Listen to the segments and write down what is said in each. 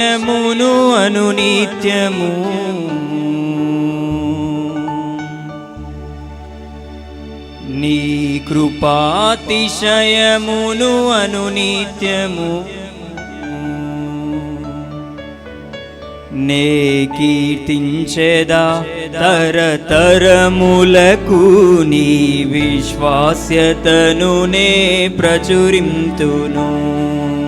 నిత్యమును అనునిత్యము. నీ కృపాతిశయమును అనునిత్యము. నే కీర్తించేదా తరతరములకు నీ విశ్వాస్యతను నే ప్రచురింతును.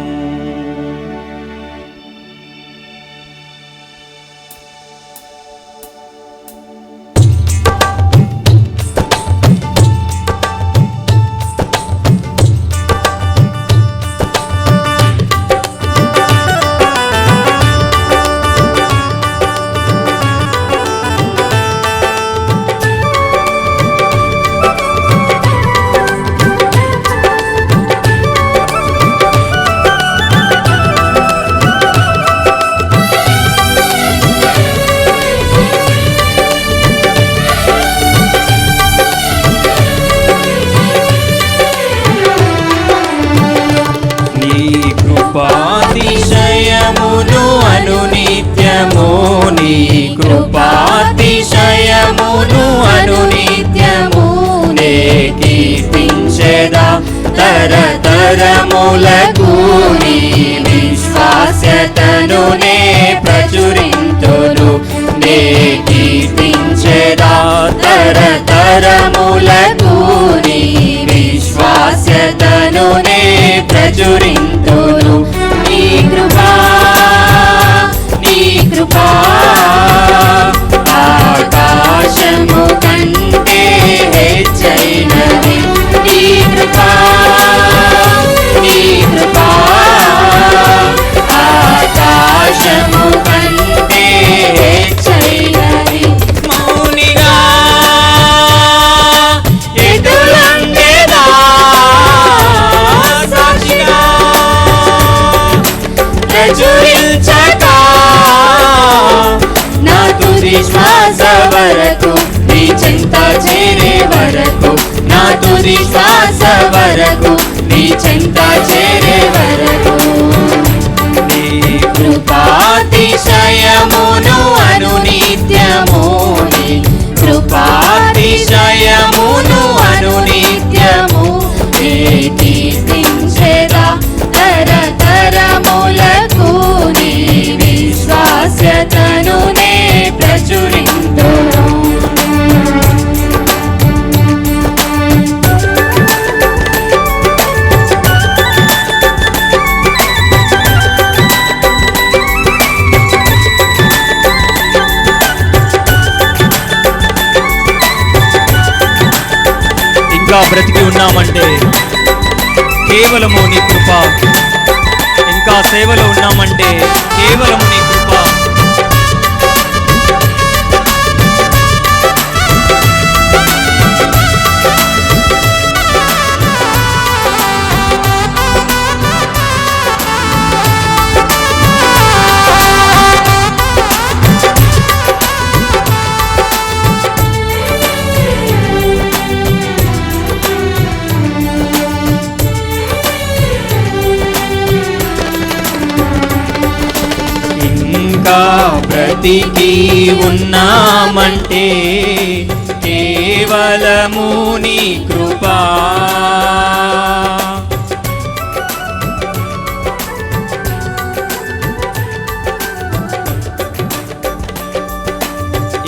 తరతరములకు నీ విశ్వాస్యతను నే ప్రచురింతును. నే కీర్తించెదా తరతరములకు నీ విశ్వాస్యతను నే ప్రచురింతును. చింత చేరే వరకు నా తుది శ్వాస వరకు నీ చింత చేరే వరకు. నీ కృపాతిశయమును అను ఇంకా బ్రతికి ఉన్నామంటే కేవలము నీ కృప. ఇంకా సేవలో ఉన్నామంటే కేవలము నీ కృప. బ్రతికి ఉన్నామంటే కేవలము నీ కృపా.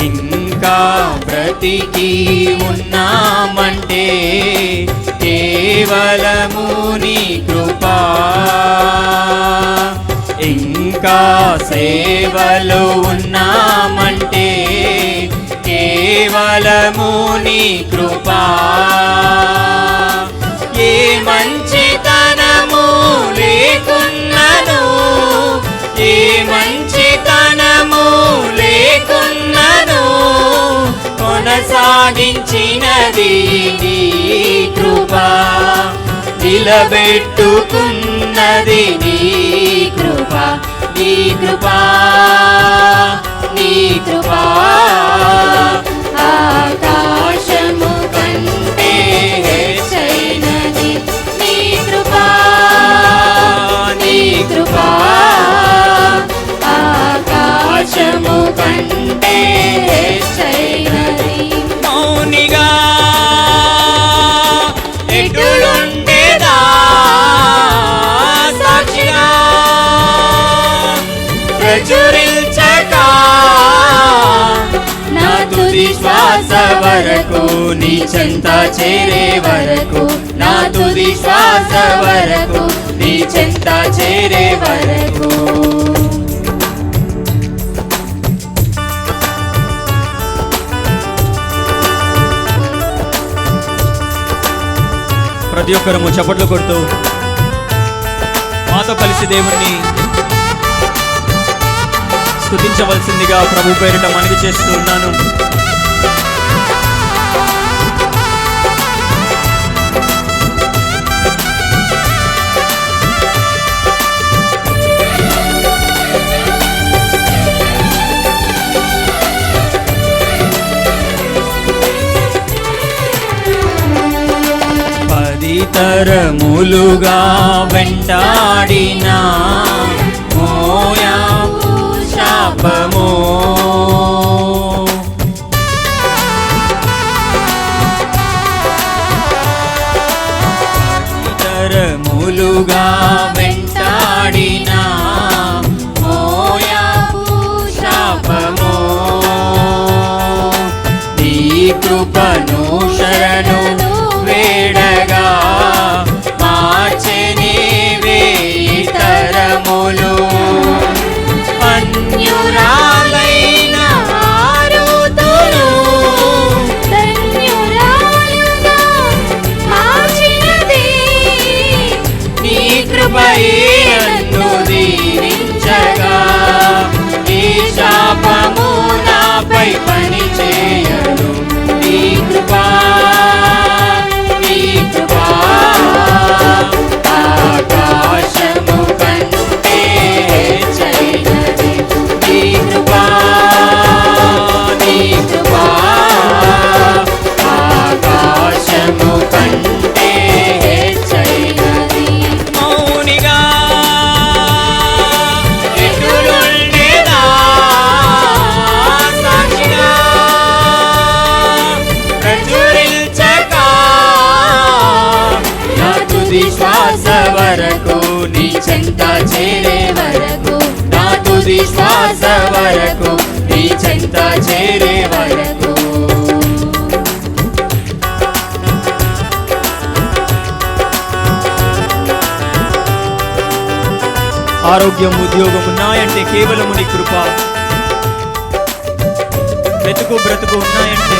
ఇంకా బ్రతికి ఉన్నామంటే కేవలము నీ కృపా. ఇంకా సేవలు ఉన్నామంటే కేవలము నీ కృపా. ఏ మంచితనము లేకున్నను ఏ మంచితనము లేకున్నను కొనసాగించినది నీ కృపా. నిలబెట్టుకున్నది నీ కృపా. నీ కృపా నీ కృపా. ఆకాశము కంటే హెచ్చైనది నీ కృపా నీ కృపా. ఆకాశము కంటే హెచ్చైనది శ్వాస వరకు నీ చెంత చేరే వరకు నా తుది శ్వాస వరకు నీ చెంత చేరే వరకు. ప్రతి ఒక్కరము చప్పట్లు కొడుతూ మాతో కలిసి దేవుణ్ణి స్థుతించవలసిందిగా ప్రభు పేరిట మనవి చేస్తూ ఉన్నాను. తరములుగా వెంటాడిన మోయా శాపము పది తరములుగా వెంటాడిన శాపము. నీ కృపను చేరే వరకు. ఆరోగ్యం ఉద్యోగం ఉన్నాయంటే కేవలము నీ కృప. బ్రతుకు బ్రతుకు ఉన్నాయంటే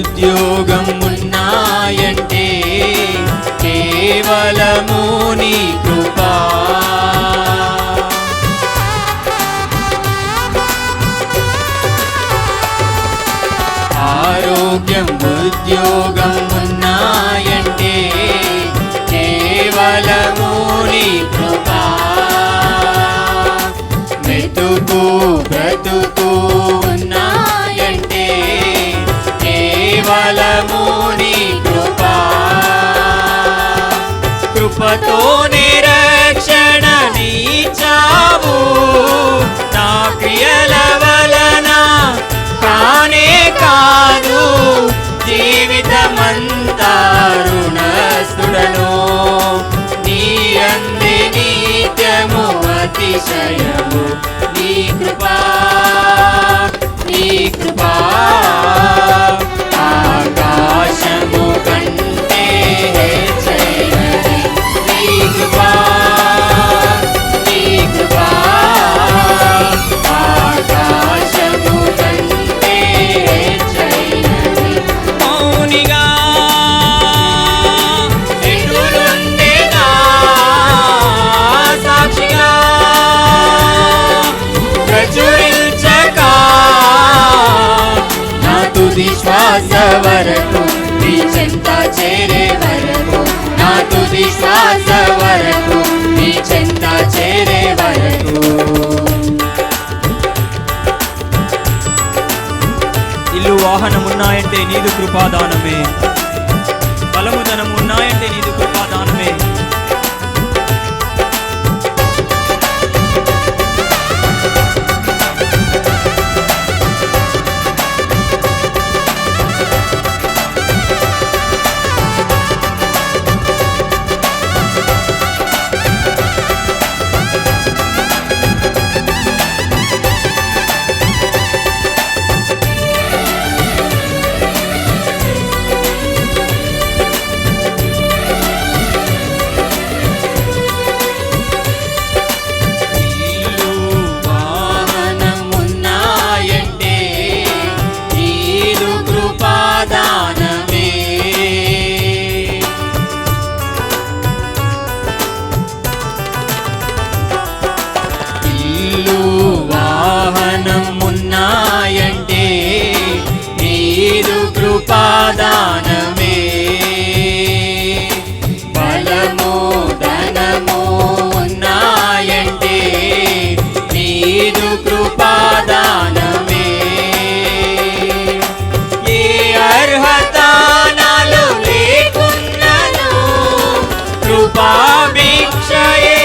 ఉద్యోగం ఉన్నాయంటే కేవలము నీ కృపా. ఆరోగ్యం ఉద్యోగం కృపతో నిరక్షణ నీచావు. నా క్రియల వలన కానే కాదు జీవితమంతా రుణస్తుడను నీ అంది నిత్యము అతిశయము నీ కృపా నీ కృప వరకు నీ చెంత చేరే వరకు నా తుది శ్వాస వరకు నీ చెంత చేరే వరకు. ఇల్లు వాహనం ఉన్నాయంటే నీదు కృపాదానమే బలముదనం ఉన్నాయంటే నీదు కృపాదానమే బలము ధనము ఉన్నాయంటే నీదు కృపాదానమే. ఏ అర్హత నాలో లేకున్నను కృపాభిక్షయే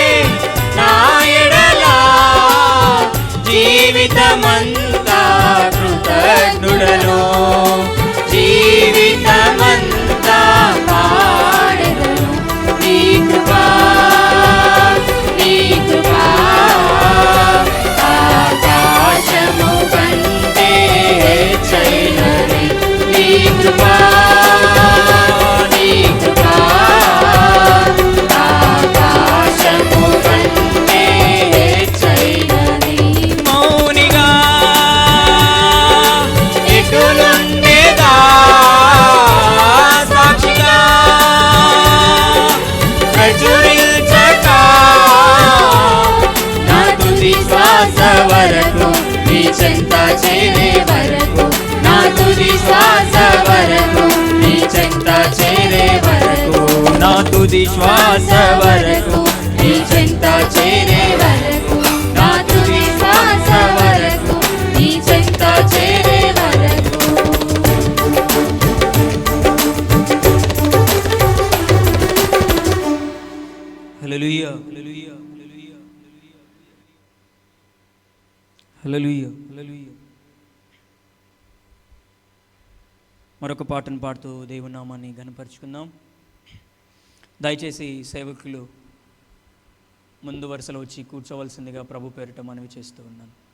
నా ఎడలా. జీవితమంతా తుది శ్వాస వరకు నీ చెంత చేరే వరకు నా తుది శ్వాస వరకు నీ చెంత చేరే వరకు. హల్లెలూయా. హల్లెలూయా. హల్లెలూయా హల్లెలూయా మరొక పాటను పాడుతూ దేవునామాన్ని గనపరుచుకుందాం దయచేసి సేవకులు ముందు వరుసలో వచ్చి కూర్చోవలసిందిగా ప్రభు పేరిట మనవి చేస్తూ ఉన్నాను.